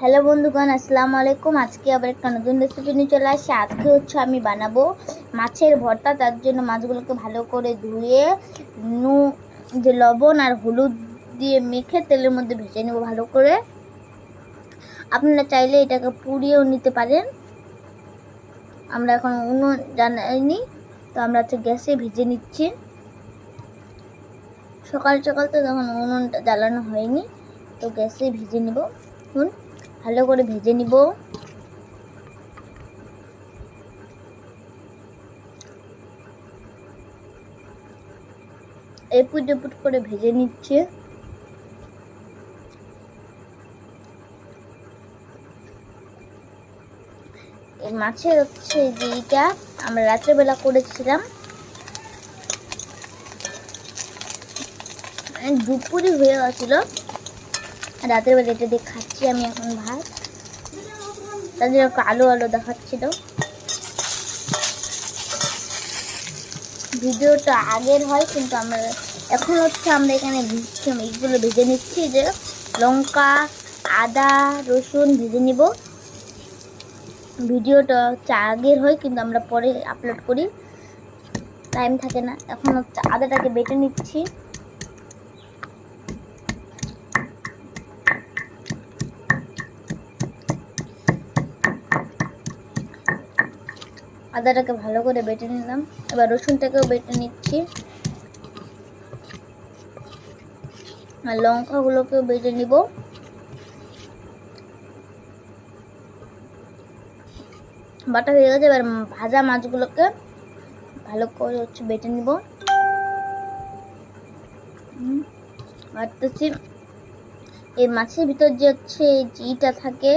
Hello বন্ধুগণ, আসসালামু আলাইকুম। আজকে আবার একটা নতুন রেসিপি নিয়ে চলে আসছি। আজকে হচ্ছে আমি বানাবো মাছের ভর্তা। তার জন্য মাছগুলোকে ভালো করে ধুয়ে নু যে লবণ আর হলুদ দিয়ে মেখে তেলের মধ্যে ভেজে নেব ভালো করে। আপনারা চাইলে এটাকে পুড়িয়েও নিতে পারেন। আমরা এখন উনুন জানাইনি, তো আমরা হচ্ছে গ্যাসে ভেজে নিচ্ছি। সকাল সকাল তো তখন উনুনটা জ্বালানো হয়নি, তো গ্যাসে ভেজে নেব। হুন ভালো করে ভেজে নিব। এপুট এপুট করে ভেজে নিচ্ছে। এই মাছের হচ্ছে যে এইটা, আমরা রাত্রেবেলা করেছিলাম। মানে দুপুরই হয়ে গেছিল রাতের বেলা এটা দিয়ে খাচ্ছি আমি এখন ভাত। তাদের আলো আলো দেখাচ্ছিল। ভিডিওটা আগের হয়, কিন্তু আমরা এখন হচ্ছে আমরা এখানে ভিজছি এইগুলো ভেজে নিচ্ছি যে লঙ্কা, আদা, রসুন ভেজে নিব। ভিডিওটা হচ্ছে আগের হয়, কিন্তু আমরা পরে আপলোড করি। টাইম থাকে না। এখন হচ্ছে আদাটাকে বেটে নিচ্ছি। আদাটাকে ভালো করে বেটে নিলাম। এবার রসুনটাকেও বেটে নিচ্ছি। আর লঙ্কাগুলোকেও বেটে নিব। বাটা হয়ে গেছে, এবার ভাজা মাছগুলোকে ভালো করে হচ্ছে বেটে নিব। বাটতেছি। এই মাছের ভিতর যে হচ্ছে ইটা থাকে,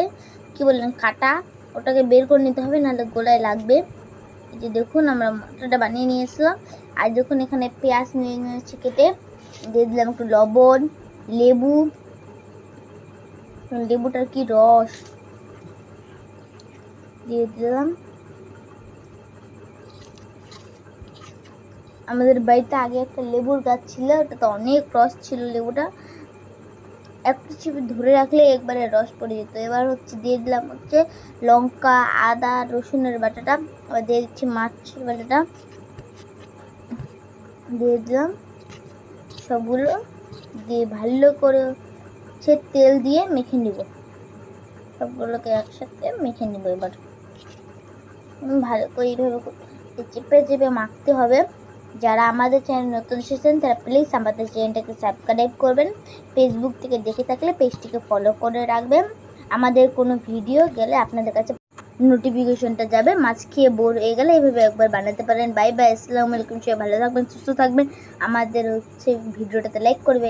কি বললেন কাটা, ওটাকে বের করে নিতে হবে, নাহলে গোলায় লাগবে। এই যে দেখুন, আমরা মটরটা বানিয়ে নিয়ে এসলাম আর দেখুন, এখানে পেঁয়াজ নিয়ে নিয়েছি কেটে। দিয়ে দিলাম একটু লবণ, লেবু। লেবুটার কি রস? দিয়ে দিলাম। আমাদের বাড়িতে আগে একটা লেবুর গাছ ছিল, ওটাতে অনেক রস ছিল লেবুটা। একটু চিপে ধরে রাখলে একবারে রস পড়ে যেত। এবার হচ্ছে দিয়ে দিলাম হচ্ছে লঙ্কা, আদা, রসুনের বাটাটা। আবার দিয়ে দিচ্ছি মাছের বাটাটা। দিয়ে দিলাম সবগুলো। দিয়ে ভালো করে হচ্ছে তেল দিয়ে মেখে নিব। সবগুলোকে একসাথে মেখে নিব এবার। ভালো করে এইভাবে চেপে চেপে মাখতে হবে। যারা আমাদের চ্যানেল নতুন এসেছেন, তারা প্লিজ আমাদের চ্যানেলটাকে সাবস্ক্রাইব করবেন। ফেসবুক থেকে দেখে থাকলে পেজটিকে ফলো করে রাখবেন। আমাদের কোনো ভিডিও গেলে আপনাদের কাছে নোটিফিকেশনটা যাবে। মাছ খেয়ে বোর হয়ে গেলে এইভাবে একবার বানাতে পারেন। বাই বাই আসসালামু আলাইকুম, সবাই ভালো থাকবেন, সুস্থ থাকবেন। আমাদের হচ্ছে ভিডিওটাতে লাইক করবে